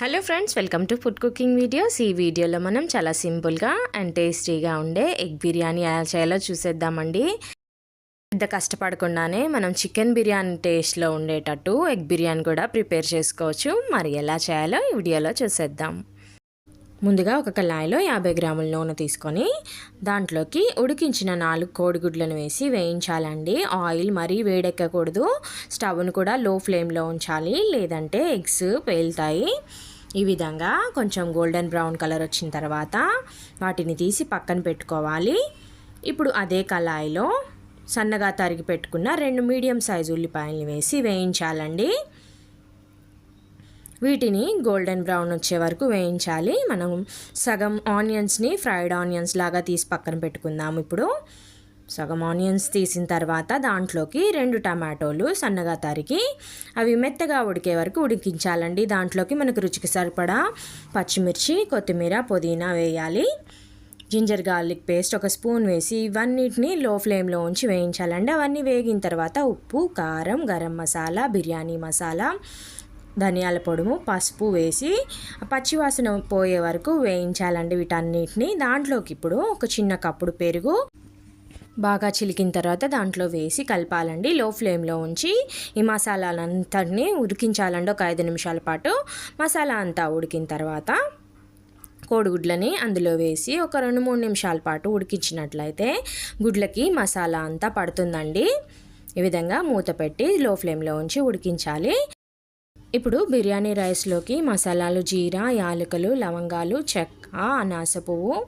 Hello friends welcome to food cooking videos. ఈ వీడియోలో మనం చాలా సింపుల్గా అండ్ టేస్టీగా ఉండే ఎగ్ బిర్యానీ ఎలా చేయాలో చూసేద్దామండి. పెద్ద కష్టపడకుండానే మనం చికెన్ బిర్యానీ టేస్ట్లో ఉండేటట్టు ఎగ్ బిర్యానీ కూడా ప్రిపేర్ చేసుకోవచ్చు. మరి ఎలా చేయాలో ఈ వీడియోలో చూసేద్దాం. ముందుగా ఒక కళాయిలో యాభై గ్రాముల నూనె తీసుకొని దాంట్లోకి ఉడికించిన నాలుగు కోడిగుడ్లను వేసి వేయించాలండి. ఆయిల్ మరీ వేడెక్కకూడదు. స్టవ్ను కూడా లో ఫ్లేమ్లో ఉంచాలి. లేదంటే ఎగ్స్ పేలుతాయి. ఈ విధంగా కొంచెం గోల్డెన్ బ్రౌన్ కలర్ వచ్చిన తర్వాత వాటిని తీసి పక్కన పెట్టుకోవాలి. ఇప్పుడు అదే కళాయిలో సన్నగా తరిగి పెట్టుకున్న రెండు మీడియం సైజు ఉల్లిపాయలు వేసి వేయించాలండి. వీటిని గోల్డెన్ బ్రౌన్ వచ్చే వరకు వేయించాలి. మనం సగం ఆనియన్స్ని ఫ్రైడ్ ఆనియన్స్ లాగా తీసి పక్కన పెట్టుకుందాం ఇప్పుడు. సగం ఆనియన్స్ తీసిన తర్వాత దాంట్లోకి రెండు టమాటోలు సన్నగా తరిగి అవి మెత్తగా ఉడికే వరకు ఉడికించాలండి. దాంట్లోకి మనకు రుచికి సరిపడా పచ్చిమిర్చి కొత్తిమీర పుదీనా వేయాలి. జింజర్ గార్లిక్ పేస్ట్ ఒక స్పూన్ వేసి ఇవన్నిటిని లో ఫ్లేమ్లో ఉంచి వేయించాలండి. అవన్నీ వేగిన తర్వాత ఉప్పు కారం గరం మసాలా బిర్యానీ మసాలా ధనియాల పొడుము పసుపు వేసి పచ్చివాసన పోయే వరకు వేయించాలండి వీటన్నిటిని. దాంట్లోకి ఇప్పుడు ఒక చిన్న కప్పుడు పెరుగు బాగా చిలికిన తర్వాత దాంట్లో వేసి కలపాలండి. లో ఫ్లేమ్లో ఉంచి ఈ మసాలాలంతటిని ఉడికించాలండి. ఒక ఐదు నిమిషాల పాటు మసాలా అంతా ఉడికిన తర్వాత కోడిగుడ్లని అందులో వేసి ఒక రెండు మూడు నిమిషాల పాటు ఉడికించినట్లయితే గుడ్లకి మసాలా అంతా పడుతుందండి. ఈ విధంగా మూత పెట్టి లో ఫ్లేమ్లో ఉంచి ఉడికించాలి. ఇప్పుడు బిర్యానీ రైస్లోకి మసాలాలు జీరా యాలకులు లవంగాలు చెక్క అనాస పువ్వు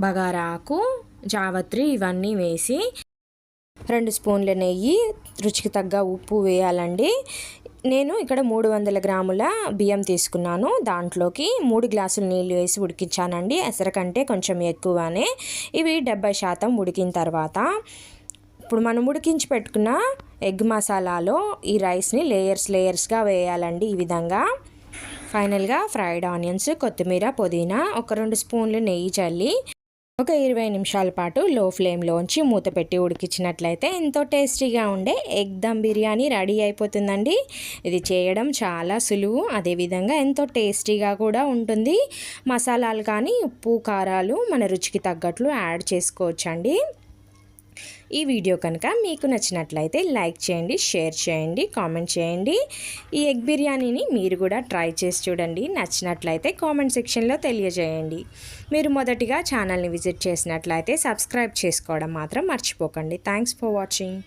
బగారాకు జావత్రి ఇవన్నీ వేసి రెండు స్పూన్ల నెయ్యి రుచికి తగ్గ ఉప్పు వేయాలండి. నేను ఇక్కడ మూడు వందల గ్రాముల బియ్యం తీసుకున్నాను. దాంట్లోకి మూడు గ్లాసులు నీళ్ళు వేసి ఉడికించానండి. ఎసరకంటే కొంచెం ఎక్కువనే. ఇవి డెబ్బై శాతం ఉడికిన తర్వాత ఇప్పుడు మనం ఉడికించి పెట్టుకున్న ఎగ్ మసాలాలో ఈ రైస్ని లేయర్స్ లేయర్స్గా వేయాలండి ఈ విధంగా. ఫైనల్గా ఫ్రైడ్ ఆనియన్స్ కొత్తిమీర పుదీనా ఒక రెండు స్పూన్లు నెయ్యి చల్లి ఒక ఇరవై నిమిషాల పాటు లో ఫ్లేమ్లోంచి మూత పెట్టి ఉడికించినట్లయితే ఎంతో టేస్టీగా ఉండే ఎగ్ దమ్ బిర్యానీ రెడీ అయిపోతుందండి. ఇది చేయడం చాలా సులువు అదేవిధంగా ఎంతో టేస్టీగా కూడా ఉంటుంది. మసాలాలు కానీ ఉప్పు కారాలు మన రుచికి తగ్గట్లు యాడ్ చేసుకోవచ్చండి. ఈ వీడియో కనుక మీకు నచ్చినట్లయితే లైక్ చేయండి షేర్ చేయండి కామెంట్ చేయండి. ఈ ఎగ్ బిర్యానీని మీరు కూడా ట్రై చేసి చూడండి. నచ్చినట్లయితే కామెంట్ సెక్షన్లో తెలియజేయండి. మీరు మొదటిగా ఛానల్ని విజిట్ చేసినట్లయితే సబ్స్క్రైబ్ చేసుకోవడం మాత్రం మర్చిపోకండి. Thanks for watching.